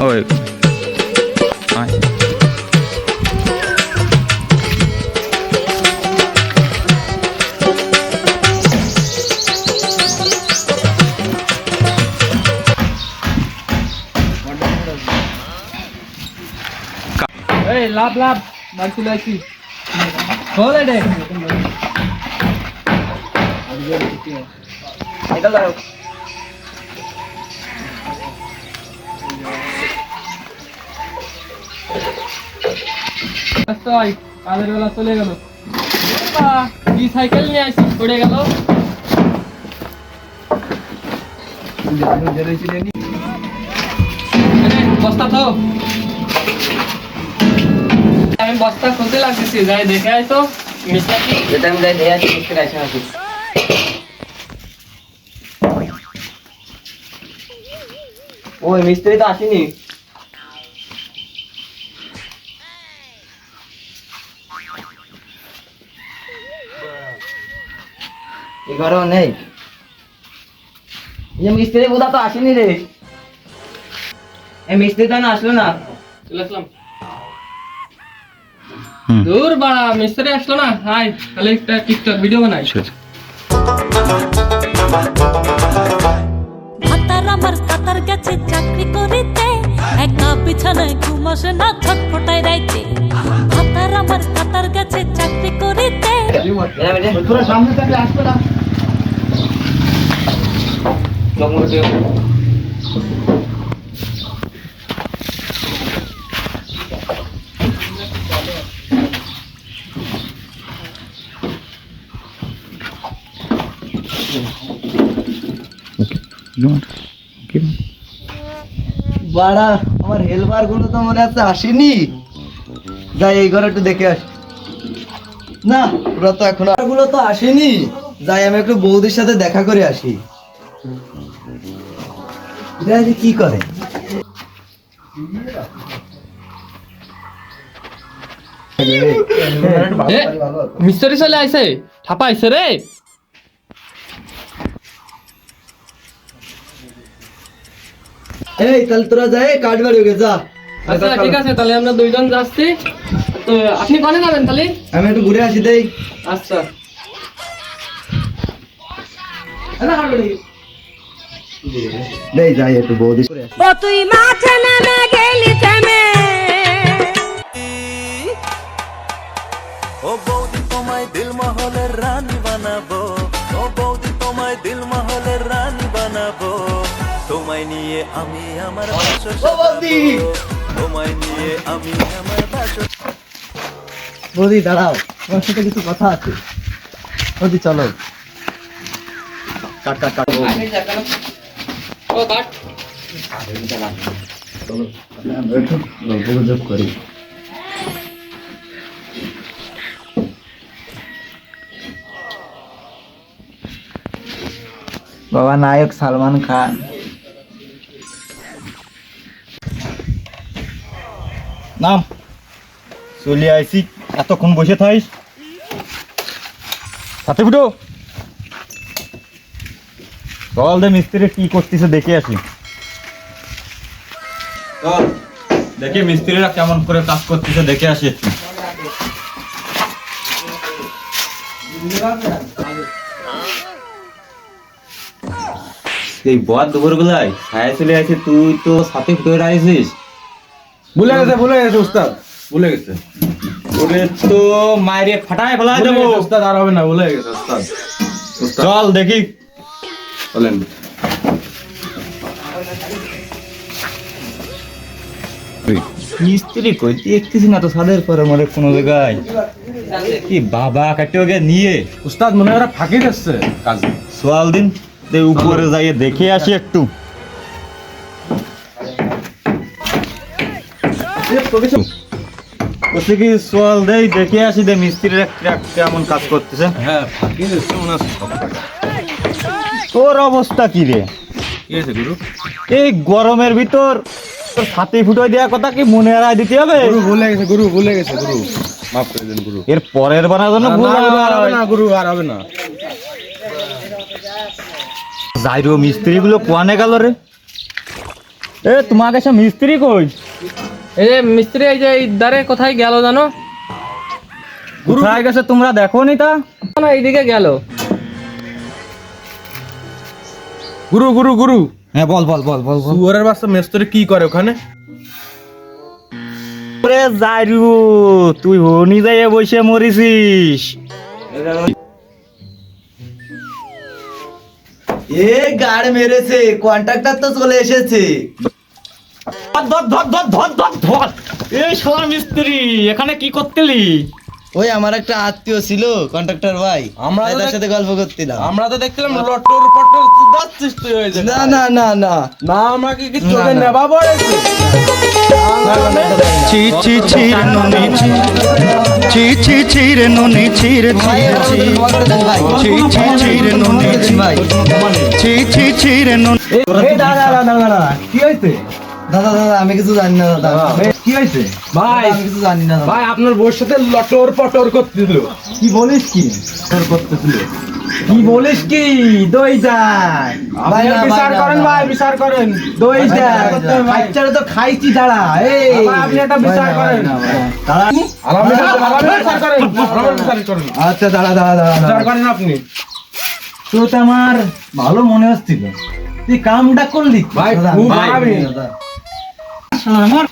ওই আয়। এই লাভ লাভ বাড়ি চলে আসি হলে রে তাই বেলা চলে গেল। সাইকেল নিয়ে আসি? পড়ে গেল। আমি বস্তা খুলতে লাগতেছি, যাই দেখে আয় তো। ওই মিস্ত্রি তো আসেনি। ঘরেও নেই এই যে মিস্ত্রি বোধা তো আসেনি রে এই মিস্ত্রি তো না আসলো না চলে আসলাম দূর বাড়া মিস্ত্রি আসলো না হাই তাহলে একটা টিকটক ভিডিও বানাই। ভাতার আমার কাতার গেছে চাকরি করিতে একা বিছানায় ঘুম না ছটফটাই রাইতে ভাতার আমার কাতার গেছে চাকরি করিতে সামনে থাকলে আসবে না বাড়া, আমার হেলপারগুলো তো মনে হচ্ছে আসেনি। যাই, এই ঘরে একটু দেখে আসি। না, ওরা তো এখনগুলো তো আসেনি। যাই, আমি একটু বৌদির সাথে দেখা করে আসি। কি করে? মিস্ত্রি চলে আইছে। ঠাপা আইছে রে। এই তাহলে তোরা যাই কাঠ বাড়ি যা। আচ্ছা ঠিক আছে তাহলে আমরা দুইজন যাচ্ছি। তো আপনি কনে যাবেন তাহলে? আমি একটু ঘুরে আসি দেই। আচ্ছা। দেই যাই একটু বৌদি। ও তুই মাঠে নেমে গেলি থেমে। ও বৌদি তোমায় দিল মহলের রানী বানাবো। ও বৌদি তোমায় দিল মহলের রানী বানাবো। তোমায় নিয়ে আমি আমার বৌদি! তোমায় নিয়ে আমি আমার বাসর বৌদি দাঁড়াও তোমার সাথে কিছু কথা আছে। বৌদি চলো। কাট কাট কাট। বাবা নায়ক সালমান খান। নাম। চলে আইসি এতক্ষণ বসে থাইস সাথে ফুটো। চল দে মিস্ত্রি কি করতেছে দেখে আসি। চল দেখি মিস্ত্রিরা কেমন করে কাজ করতেছে দেখে আসি একটু। এই বদ দুপুর বেলায় ছায়া চলে আসে তুই তো সাথে ফুটে আইছিস ভুলে গেছে ভুলে গেছে উস্তাদ। ভুলে গেছে। ওরে তো মায়ের ফাটায় ফেলা দেবো। উস্তাদ আর হবে না ভুলে গেছে উস্তাদ। চল দেখি। চলেন। মিস্ত্রি কই? দেখতেছি না তো সাদের পরে মরে কোনো জায়গায়। কি বাবা কাটে ওকে নিয়ে। উস্তাদ মনে হয় ওরা ফাঁকি দিচ্ছে। কাজে সোয়াল দিন তে উপরে যাইয়ে দেখে আসি একটু। বলছি কি সোয়াল দেই দেখে আসি দে মিস্ত্রিরা কেমন কাজ করতেছে। হ্যাঁ ফাঁকি দিচ্ছে মনে হচ্ছে তোর অবস্থা কি রে? কি হয়েছে এই গরমের ভিতর তোর ছাতি ফুটো দেওয়া কথা কি মনে হারাই দিতে হবে? গুরু ভুলে গেছে গুরু ভুলে গেছে গুরু। মাফ করে দেন গুরু। এর পরের বানার জন্য না, ভুল হবে না গুরু আর হবে না। যাই রো মিস্ত্রি গুলো কোয়ানে গেল রে? এ তোমার কাছে মিস্ত্রি কই? এই যে মিস্ত্রি এই যে এই দ্বারে কোথায় গেল জানো? কোথায় গেছে তোমরা দেখো নি তা? না এইদিকে গেল। গুরু গুরু গুরু। হ্যাঁ বল বল বল বল সুয়ারের বাচ্চা মেস্তরি কি করে ওখানে? রে যাইরু তুই হনি যাইয়ে বসে মরিছিস। এ গাড় মেরেছে কন্ট্রাক্টর তো চলে এসেছে। ধর ধর ধর ধর ধর ধর। এই শালা মিস্ত্রি এখানে কি করতেলি? ওই আমার একটা আত্মীয় ছিল কন্ট্রাক্টর ভাই। আমরা তার সাথে গল্প করছিলাম। আমরা তো দেখছিলাম লটর পটর যাচ্ছিস তুই ওই না না না না। না আমাকে কি না। নেবা পড়েছে ছি ছি রে ননি ছি ছি ছি ছি রে ননি ছি রে ছি ভাই রে ছি ক্ষমা করে দেন ভাই। ছি ছি ছি রে ননি ছি ভাই। ছি ছি ছি রে দাদা দাদা আমি কিছু জানি না দাদা। কি হয়েছে? ভাই আমি কিছু জানি না ভাই আপনার বউর সাথে লটর পটর করতেছিল। কি বলিস কি? তোর করতেছিল। কি বলিস কি? দই যায়। আপনি বিচার করেন ভাই বিচার করেন। দই যায়। বাচ্চারা তো খাইছি দাঁড়া এই আপনি একটা বিচার করেন। দাঁড়া আরামে আরামে বিচার করেন বিচার করেন। আচ্ছা দাঁড়া দাঁড়া দাঁড়া বিচার করেন আপনি। তো তো আমার ভালো মনে হচ্ছিল। তুই কামটা করলি ভাই, খুব ভাই, দাদা। আমার